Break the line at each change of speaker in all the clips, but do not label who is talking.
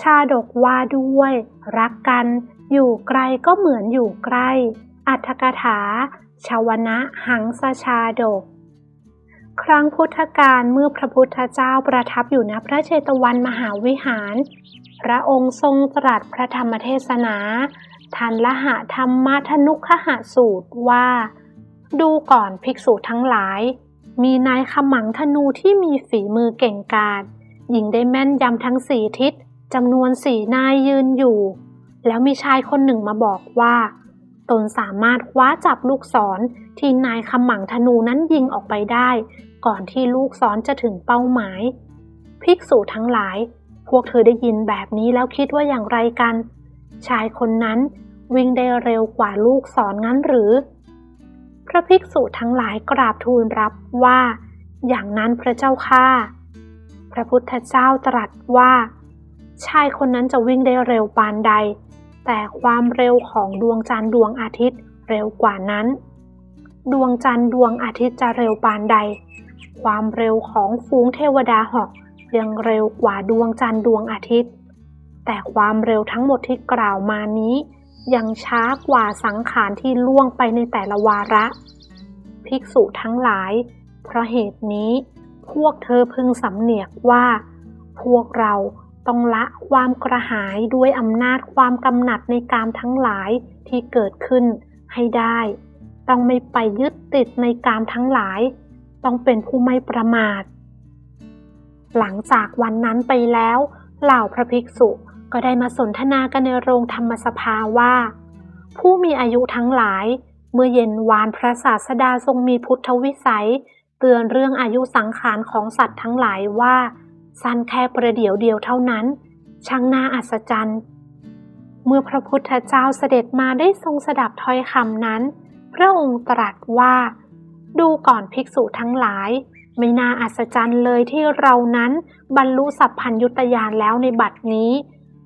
ชาดกว่าด้วย รักกัน อยู่ไกลก็เหมือนอยู่ใกล้ อัตถกถา ชาวนะหังสชาดก ครั้งพุทธกาลเมื่อพระพุทธเจ้าประทับอยู่ณพระเชตวันมหาวิหาร พระองค์ทรงตรัสพระธรรมเทศนาทันละหะธรรมทนุคหะสูตรว่า ดูก่อนภิกษุทั้งหลาย มีนายขมังธนูที่มีฝีมือเก่งกาจยิงได้แม่นยำทั้งสี่ทิศ จำนวนสี่นายยืนอยู่ แล้วมีชายคนหนึ่งมาบอกว่า ตนสามารถคว้าจับลูกศรที่นายขมังธนูนั้นยิงออกไปได้ ก่อนที่ลูกศรจะถึงเป้าหมาย ภิกษุทั้งหลาย พวกเธอได้ยินแบบนี้แล้วคิดว่าอย่างไรกัน ชายคนนั้นวิ่งได้เร็วกว่าลูกศรงั้นหรือ พระภิกษุทั้งหลายกราบทูลรับว่า อย่างนั้นพระเจ้าข้าพระพุทธเจ้าตรัสว่า ชายคนนั้นจะวิ่งได้เร็วปานใด แต่ความเร็วของดวงจันทร์ดวงอาทิตย์เร็วกว่านั้น ดวงจันทร์ดวงอาทิตย์จะเร็วปานใด ความเร็วของฝูงเทวดาหอกยังเร็วกว่าดวงจันทร์ดวงอาทิตย์ แต่ความเร็วทั้งหมดที่กล่าวมานี้ ยังช้ากว่าสังขารที่ล่วงไปในแต่ละวาระ ภิกษุทั้งหลาย เพราะเหตุนี้ พวกเธอพึงสำเนียกว่า พวกเรา ต้องละความกระหายด้วยอำนาจความกำหนัดในกามทั้งหลายที่เกิดขึ้นให้ได้ ต้องไม่ไปยึดติดในกามทั้งหลาย ต้องเป็นผู้ไม่ประมาท หลังจากวันนั้นไปแล้ว เหล่าพระภิกษุก็ได้มาสนทนากันในโรงธรรมสภาว่า ผู้มีอายุทั้งหลาย เมื่อเย็นวานพระศาสดาทรงมีพุทธวิสัย เตือนเรื่องอายุสังขารของสัตว์ทั้งหลายว่า สั้นแค่ประเดี๋ยวเดียวเท่านั้น ช่างน่าอัศจรรย์ เมื่อพระพุทธเจ้าเสด็จมาได้ทรงสดับถ้อยคำนั้น พระองค์ตรัสว่า ดูก่อนภิกษุทั้งหลาย ไม่น่าอัศจรรย์เลยที่เรานั้นบรรลุสัพพัญยุตยานแล้วในบัดนี้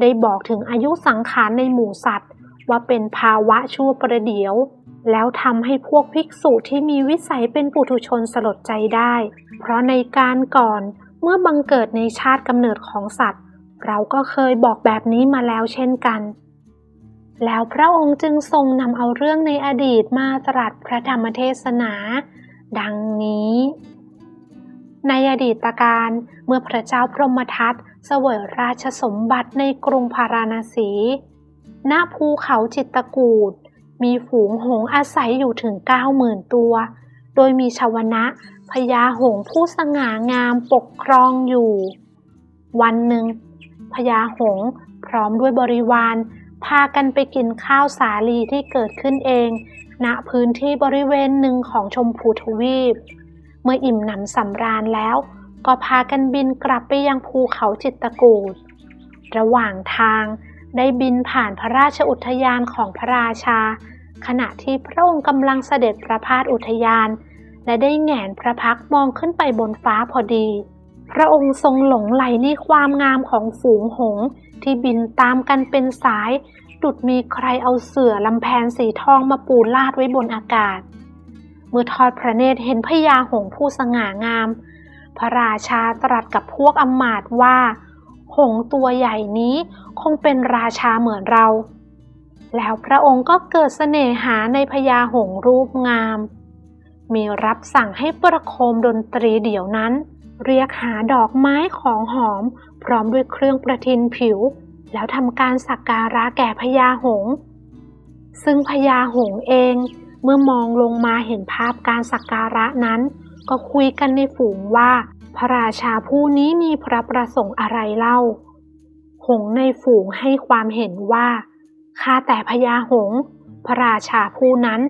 ได้บอกถึงอายุสังขารในหมู่สัตว์ ว่าเป็นภาวะชั่วประเดี๋ยวแล้วทำให้พวกภิกษุที่มีวิสัยเป็นปุถุชนสลดใจได้ เพราะในการก่อน เมื่อบังเกิดในชาติกำเนิดของสัตว์ เราก็เคยบอกแบบนี้มาแล้วเช่นกัน แล้วพระองค์จึงทรงนำเอาเรื่องในอดีตมาตรัสพระธรรมเทศนา ดังนี้ ในอดีตการเมื่อพระเจ้าพรหมทัตเสวยราชสมบัติในกรุงพาราณสี ณ ภูเขาจิตตกูด มีฝูงหงส์อาศัยอยู่ถึงเก้าหมื่นตัว โดยมีชาวนะ พญาหงผู้สง่างามปกครองอยู่ วันหนึ่งพญาหงพร้อมด้วยบริวาร พากันไปกินข้าวสาลีที่เกิดขึ้นเอง ณพื้นที่บริเวณหนึ่งของชมพูทวีป เมื่ออิ่มหนำสำราญแล้ว ก็พากันบินกลับไปยังภูเขาจิตตกูดระหว่างทางได้บินผ่านพระราชอุทยานของพระราชา ขณะที่พระองค์กำลังเสด็จประพาสอุทยาน และได้แหงนพระพักมองขึ้นไปบนฟ้าพอดี พระองค์ทรงหลงไหลในความงามของฝูงหงส์ที่บินตามกันเป็นสาย ดุดมีใครเอาเสื่อลำแพนสีทองมาปูลาดไว้บนอากาศ เมื่อทอดพระเนตรเห็นพญาหงส์ผู้สง่างาม พระราชาตรัสกับพวกอมาตว่า หงส์ตัวใหญ่นี้คงเป็นราชาเหมือนเรา แล้วพระองค์ก็เกิดเสน่หาในพญาหงส์รูปงาม มีรับสั่งให้ประโคมดนตรีเดี๋ยวนั้น เรียกหาดอกไม้ของหอม พร้อมด้วยเครื่องประทินผิว แล้วทำการสักการะแก่พญาหงส์ซึ่งพญาหงส์เองเมื่อมองลงมาเห็นภาพการสักการะนั้น ก็คุยกันในฝูงว่า พระราชาผู้นี้มีพระประสงค์อะไรเล่า หงในฝูงให้ความเห็นว่าข้าแต่พญาหงส์พระราชาผู้นั้น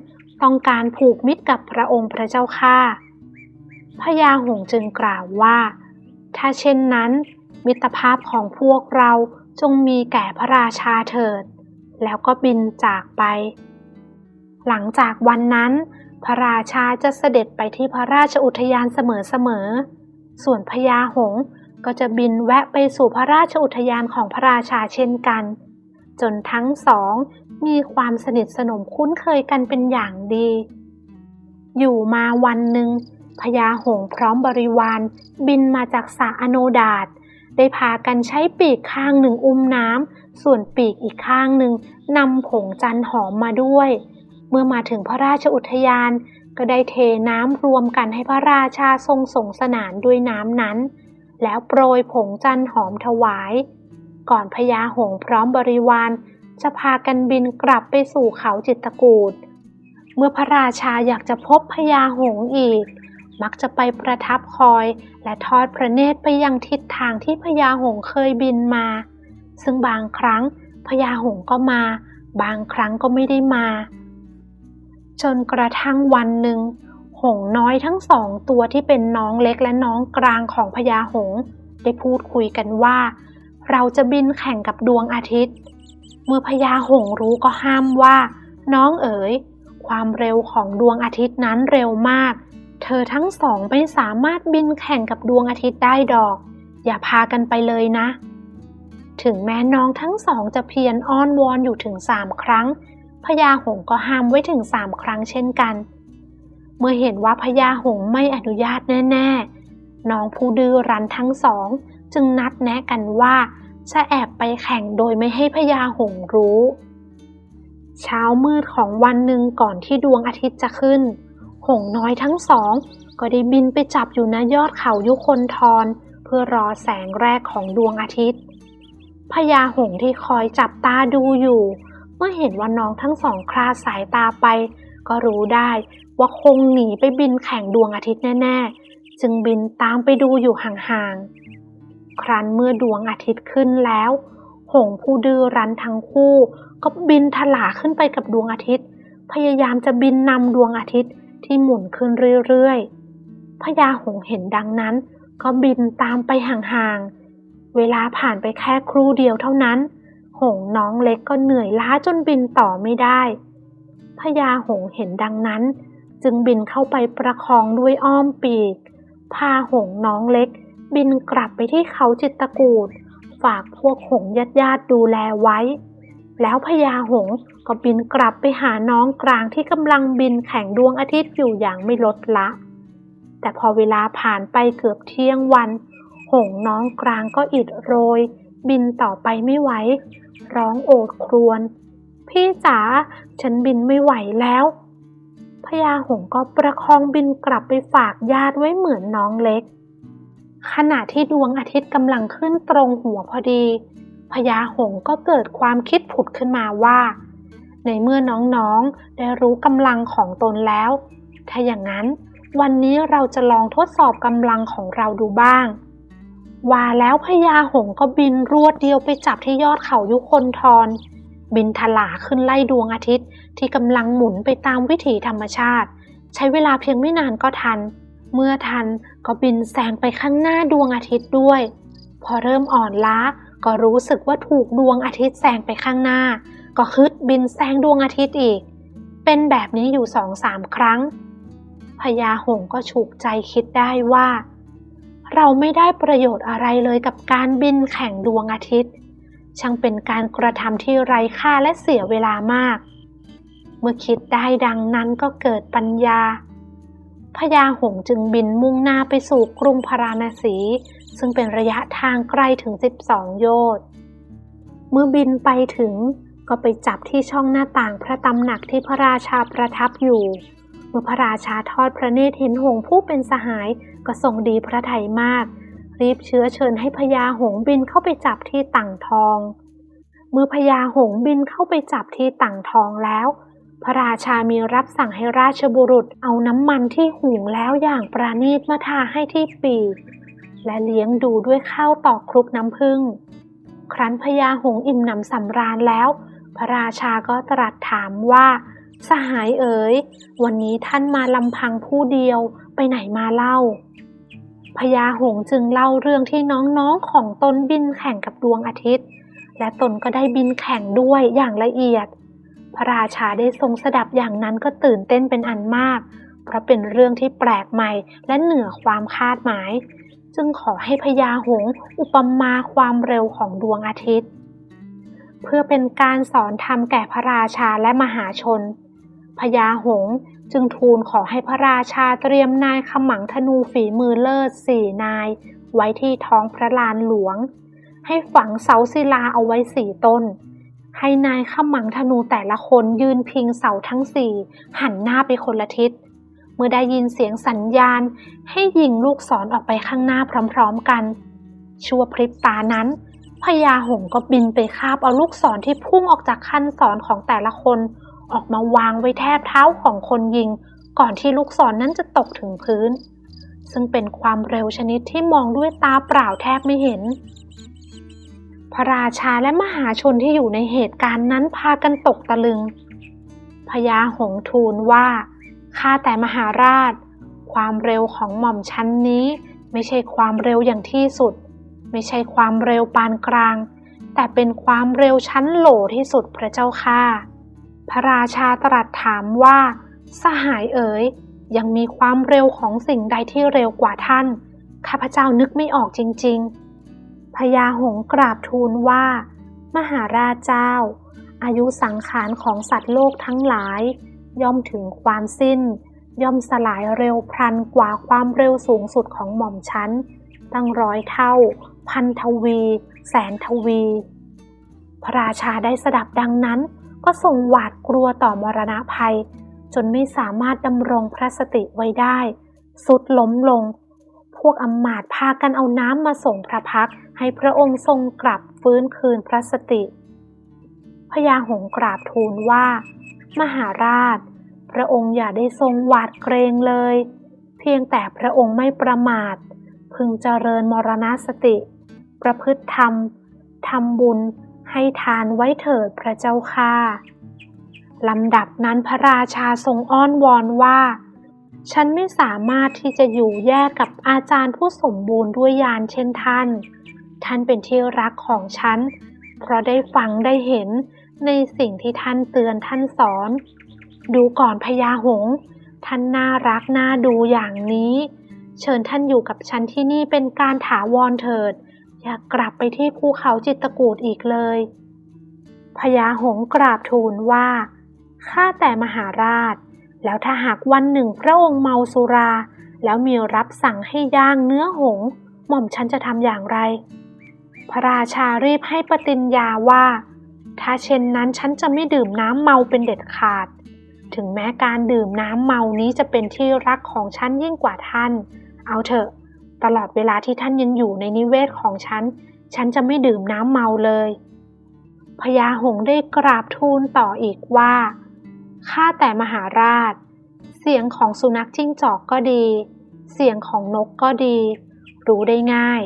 ต้องการผูกมิตรกับพระองค์พระเจ้าข้าพญาหงจึงกล่าวว่า ถ้าเช่นนั้น มิตรภาพของพวกเราจงมีแก่พระราชาเถิด แล้วก็บินจากไป หลังจากวันนั้น พระราชาจะเสด็จไปที่พระราชอุทยานเสมอๆ ส่วนพญาหงก็จะบินแวะไปสู่พระราชอุทยานของพระราชาเช่นกัน จนทั้งสอง มีความสนิทสนมคุ้นเคยกันเป็นอย่างดี อยู่มาวันหนึ่งพญาหงพร้อมบริวาร บินมาจากสาอโนดาตได้พากันใช้ปีกข้างหนึ่งอุ้มน้ำส่วนปีกอีกข้างหนึ่งนำผงจันหอมมาด้วย เมื่อมาถึงพระราชอุทยาน ก็ได้เทน้ำรวมกันให้พระราชาทรงสงสนานด้วยน้ำนั้น แล้วโปรยผงจันหอมถวาย ก่อนพญาหงพร้อมบริวาร จะพากันบินกลับไปสู่เขาจิตกูดเมื่อพระราชาอยากจะพบพญาหงส์อีก มักจะไปประทับคอยและทอดพระเนตรไปยังทิศทางที่พญาหงส์เคยบินมา ซึ่งบางครั้งพญาหงส์ก็มา บางครั้งก็ไม่ได้มา จนกระทั่งวันหนึ่ง หงน้อยทั้งสองตัวที่เป็นน้องเล็กและน้องกลางของพญาหงส์ได้พูดคุยกันว่า เราจะบินแข่งกับดวงอาทิตย์ มื่อพญาหงรู้ก็ห้ามว่า น้องเอ๋ย ความเร็วของดวงอาทิตย์นั้นเร็วมาก เธอทั้งสองไม่สามารถบินแข่งกับดวงอาทิตย์ได้ดอก อย่าพากันไปเลยนะ ถึงแม้น้องทั้งสองจะเพียรอ้อนวอนอยู่ถึงสามครั้งพญาหงก็ห้ามไว้ถึงสามครั้งเช่นกัน เมื่อเห็นว่าพญาหงไม่อนุญาตแน่ ๆ น้องผู้ดื้อรั้นทั้งสอง จึงนัดแนะกันว่า จะแอบไปแข่งโดยไม่ให้พญาหงรู้ เช้ามืดของวันหนึ่งก่อนที่ดวงอาทิตย์จะขึ้น หงน้อยทั้งสอง ก็ได้บินไปจับอยู่ณยอดเขายุคนทร เพื่อรอแสงแรกของดวงอาทิตย์พญาหงที่คอยจับตาดูอยู่ เมื่อเห็นว่าน้องทั้งสองคลาสายตาไป ก็รู้ได้ว่าคงหนีไปบินแข่งดวงอาทิตย์แน่ ๆ จึงบินตามไปดูอยู่ห่าง ๆ ครั้นเมื่อดวงอาทิตย์ขึ้นแล้ว หงผู้ดื้อรั้นทั้งคู่ ก็บินถลาขึ้นไปกับดวงอาทิตย์ พยายามจะบินนำดวงอาทิตย์ที่หมุนขึ้นเรื่อยๆพญาหงเห็นดังนั้น ก็บินตามไปห่างๆ เวลาผ่านไปแค่ครู่เดียวเท่านั้น หงน้องเล็กก็เหนื่อยล้าจนบินต่อไม่ได้พญาหงเห็นดังนั้น จึงบินเข้าไปประคองด้วยอ้อมปีก พาหงน้องเล็ก บินกลับไปที่เขาจิตตกูดฝากพวกหงส์ญาติดูแลไว้ แล้วพญาหงก็บินกลับไปหาน้องกลางที่กำลังบินแข่งดวงอาทิตย์อยู่อย่างไม่ลดละ แต่พอเวลาผ่านไปเกือบเที่ยงวัน หงน้องกลางก็อิดโรย บินต่อไปไม่ไหว ร้องโอดครวญพี่จ๋าฉันบินไม่ไหวแล้วพญาหงก็ประคองบินกลับไปฝากญาติไว้เหมือนน้องเล็ก ขณะที่ดวงอาทิตย์กำลังขึ้นตรงหัวพอดีพญาหงก็เกิดความคิดผุดขึ้นมาว่า ในเมื่อน้องๆได้รู้กำลังของตนแล้ว ถ้าอย่างนั้น วันนี้เราจะลองทดสอบกำลังของเราดูบ้าง ว่าแล้วพญาหงก็บินรวดเดียวไปจับที่ยอดเขายุคนทร บินถลาขึ้นไล่ดวงอาทิตย์ที่กำลังหมุนไปตามวิถีธรรมชาติ ใช้เวลาเพียงไม่นานก็ทัน เมื่อทันก็บินแซงไปข้างหน้าดวงอาทิตย์ด้วย พอเริ่มอ่อนล้าก็รู้สึกว่าถูกดวงอาทิตย์แซงไปข้างหน้า ก็ฮึดบินแซงดวงอาทิตย์อีก เป็นแบบนี้อยู่สองสามครั้งพญาหงก็ฉุกใจคิดได้ว่า เราไม่ได้ประโยชน์อะไรเลยกับการบินแข่งดวงอาทิตย์ ช่างเป็นการกระทำที่ไร้ค่าและเสียเวลามาก เมื่อคิดได้ดังนั้นก็เกิดปัญญา พญาหงจึงบินมุ่งหน้าไปสู่กรุงพาราณสี ซึ่งเป็นระยะทางไกลถึง 12 โยชน์ เมื่อบินไปถึงก็ไปจับที่ช่องหน้าต่างพระตำหนักที่พระราชาประทับอยู่ เมื่อพระราชาทอดพระเนตรเห็นหงผู้เป็นสหายก็ทรงดีพระทัยมาก รีบเชื้อเชิญให้พญาหงบินเข้าไปจับที่ต่างทอง เมื่อพญาหงบินเข้าไปจับที่ต่างทองแล้ว พระราชามีรับสั่งให้ราชบุรุษเอาน้ำมันที่หุงแล้วอย่างประณีตมาทาให้ที่ปีกและเลี้ยงดูด้วยข้าวตอกคลุกน้ำผึ้งครั้นพญาหงอิ่มหนำสำราญแล้ว พระราชาก็ตรัสถามว่า สหายเอ๋ย วันนี้ท่านมาลำพังผู้เดียวไปไหนมาเล่าพญาหงจึงเล่าเรื่องที่น้องๆของตนบินแข่งกับดวงอาทิตย์ และตนก็ได้บินแข่งด้วยอย่างละเอียด พระราชาได้ทรงสดับอย่างนั้นก็ตื่นเต้นเป็นอันมาก เพราะเป็นเรื่องที่แปลกใหม่และเหนือความคาดหมาย จึงขอให้พญาหงอุปมาความเร็วของดวงอาทิตย์ เพื่อเป็นการสอนธรรมแก่พระราชาและมหาชน พญาหงจึงทูลขอให้พระราชาเตรียมนายขมังธนูฝีมือเลิศสี่นาย ไว้ที่ท้องพระลานหลวง ให้ฝังเสาศิลาเอาไว้สี่ต้น ให้นายขมังธนูแต่ละคนยืนพิงเสาทั้งสี่หันหน้าไปคนละทิศ เมื่อได้ยินเสียงสัญญาณ ให้ยิงลูกศรอออกไปข้างหน้าพร้อมๆกัน ชั่วพริบตานั้นพญาหงก็บินไปคาบเอาลูกศรที่พุ่งออกจากคันศรของแต่ละคน ออกมาวางไว้แทบเท้าของคนยิง ก่อนที่ลูกศรนนั้นจะตกถึงพื้น ซึ่งเป็นความเร็วชนิดที่มองด้วยตาเปล่าแทบไม่เห็น พระราชาและมหาชนที่อยู่ในเหตุการณ์นั้นพากันตกตะลึง พญาหงทูลว่า ข้าแต่มหาราช ความเร็วของหม่อมชั้นนี้ ไม่ใช่ความเร็วอย่างที่สุด ไม่ใช่ความเร็วปานกลาง แต่เป็นความเร็วชั้นโหลที่สุดพระเจ้าค่ะพระราชาตรัสถามว่า สหายเอ๋ย ยังมีความเร็วของสิ่งใดที่เร็วกว่าท่าน ข้าพเจ้านึกไม่ออกจริง ๆ พญาหงกราบทูลว่า มหาราชเจ้า อายุสังขารของสัตว์โลกทั้งหลาย ย่อมถึงความสิ้น ย่อมสลายเร็วพลันกว่าความเร็วสูงสุดของหม่อมชั้น ตั้งร้อยเท่า พันทวี แสนทวี พระราชาได้สดับดังนั้น ก็ทรงหวาดกลัวต่อมรณะภัย จนไม่สามารถดำรงพระสติไว้ได้ สุดล้มลง พวกอำมาตย์พากันเอาน้ำมาส่งพระพักให้พระองค์ทรงกลับฟื้นคืนพระสติ พญาหงกราบทูลว่า มหาราช พระองค์อย่าได้ทรงหวาดเกรงเลย เพียงแต่พระองค์ไม่ประมาท พึงเจริญมรณสติ ประพฤติธรรมทำบุญให้ทานไว้เถิดพระเจ้าค่ะลำดับนั้นพระราชาทรงอ้อนวอนว่า ฉันไม่สามารถที่จะอยู่แยกกับอาจารย์ผู้สมบูรณ์ด้วยญาณเช่นท่าน ท่านเป็นที่รักของฉัน เพราะได้ฟังได้เห็นในสิ่งที่ท่านเตือนท่านสอน ดูก่อนพญาหงส์ท่านน่ารักน่าดูอย่างนี้ เชิญท่านอยู่กับฉันที่นี่เป็นการถาวรเถิด อย่ากลับไปที่ภูเขาจิตตกูดอีกเลย พญาหงส์กราบทูลว่า ข้าแต่มหาราช แล้วถ้าหากวันหนึ่งพระองค์เมาสุรา แล้วมีรับสั่งให้ย่างเนื้อหง หม่อมฉันจะทำอย่างไร พระราชารีบให้ปฏิญญาว่า ถ้าเช่นนั้นฉันจะไม่ดื่มน้ำเมาเป็นเด็ดขาด ถึงแม้การดื่มน้ำเมานี้จะเป็นที่รักของฉันยิ่งกว่าท่าน เอาเถอะ ตลอดเวลาที่ท่านยังอยู่ในนิเวศของฉัน ฉันจะไม่ดื่มน้ำเมาเลยพญาหงได้กราบทูลต่ออีกว่า ข้าแต่มหาราช เสียงของสุนัขจิ้งจอกก็ดี เสียงของนกก็ดี รู้ได้ง่าย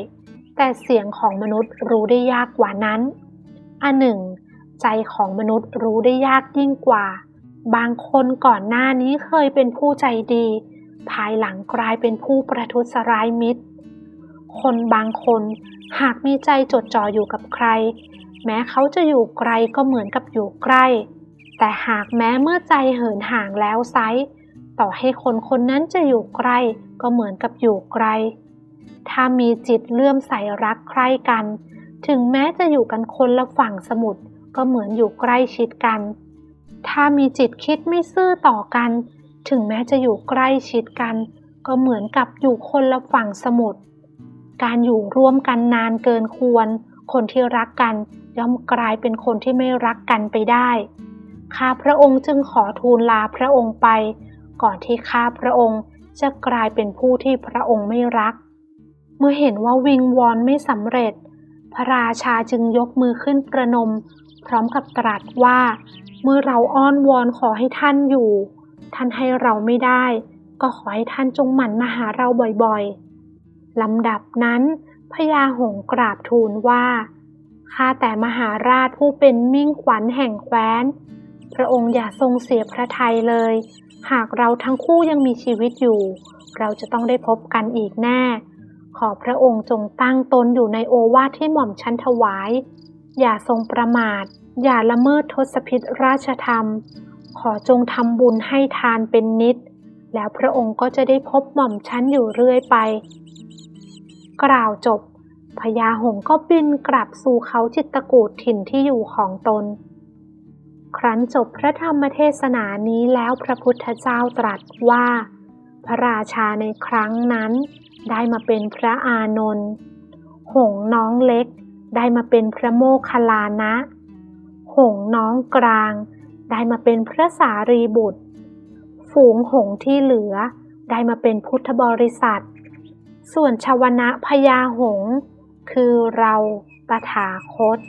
แต่เสียงของมนุษย์รู้ได้ยากกว่านั้น อันหนึ่ง ใจของมนุษย์รู้ได้ยากยิ่งกว่า บางคนก่อนหน้านี้เคยเป็นผู้ใจดี ภายหลังกลายเป็นผู้ประทุษร้ายมิตร คนบางคนหากมีใจจดจ่ออยู่กับใคร แม้เขาจะอยู่ไกลก็เหมือนกับอยู่ใกล้ แต่หากแม้เมื่อใจเหินห่างแล้วไซต่อให้คนคนนั้นจะอยู่ใกล้ก็เหมือนกับอยู่ไกล ถ้ามีจิตเลื่อมใสรักใคร่กัน ถึงแม้จะอยู่กันคนละฝั่งสมุทรก็เหมือนอยู่ใกล้ชิดกัน ถ้ามีจิตคิดไม่ซื่อต่อกัน ถึงแม้จะอยู่ใกล้ชิดกัน ก็เหมือนกับอยู่คนละฝั่งสมุทร การอยู่ร่วมกันนานเกินควร คนที่รักกันย่อมกลายเป็นคนที่ไม่รักกันไปได้ ข้าพระองค์จึงขอทูลลาพระองค์ไป ก่อนที่ข้าพระองค์จะกลายเป็นผู้ที่พระองค์ไม่รัก เมื่อเห็นว่าวิงวอนไม่สำเร็จ พระราชาจึงยกมือขึ้นประนม พร้อมกับตรัสว่า เมื่อเราอ้อนวอนขอให้ท่านอยู่ ท่านให้เราไม่ได้ ก็ขอให้ท่านจงหมั่นมาหาเราบ่อยๆลำดับนั้นพญาหงกราบทูลว่าข้าแต่มหาราชผู้เป็นมิ่งขวัญแห่งแคว้น พระองค์อย่าทรงเสียพระทัยเลย หากเราทั้งคู่ยังมีชีวิตอยู่ เราจะต้องได้พบกันอีกแน่ ขอพระองค์จงตั้งตนอยู่ในโอวาทที่หม่อมชั้นถวาย อย่าทรงประมาท อย่าละเมิดทศพิธราชธรรม ขอจงทำบุญให้ทานเป็นนิด แล้วพระองค์ก็จะได้พบหม่อมชั้นอยู่เรื่อยไป กล่าวจบพญาหงก็บินกลับสู่เขาจิตรกูดถิ่นที่อยู่ของตน ครั้นจบพระธรรมเทศนานี้แล้วพระพุทธเจ้าตรัสว่า พระราชาในครั้งนั้น ได้มาเป็นพระอานนท์หงน้องเล็ก ได้มาเป็นพระโมคคัลลานะ หงน้องกลาง ได้มาเป็นพระสารีบุตร ฝูงหงที่เหลือ ได้มาเป็นพุทธบริษัท ส่วนชาวนะพญาหง คือเราตถาคต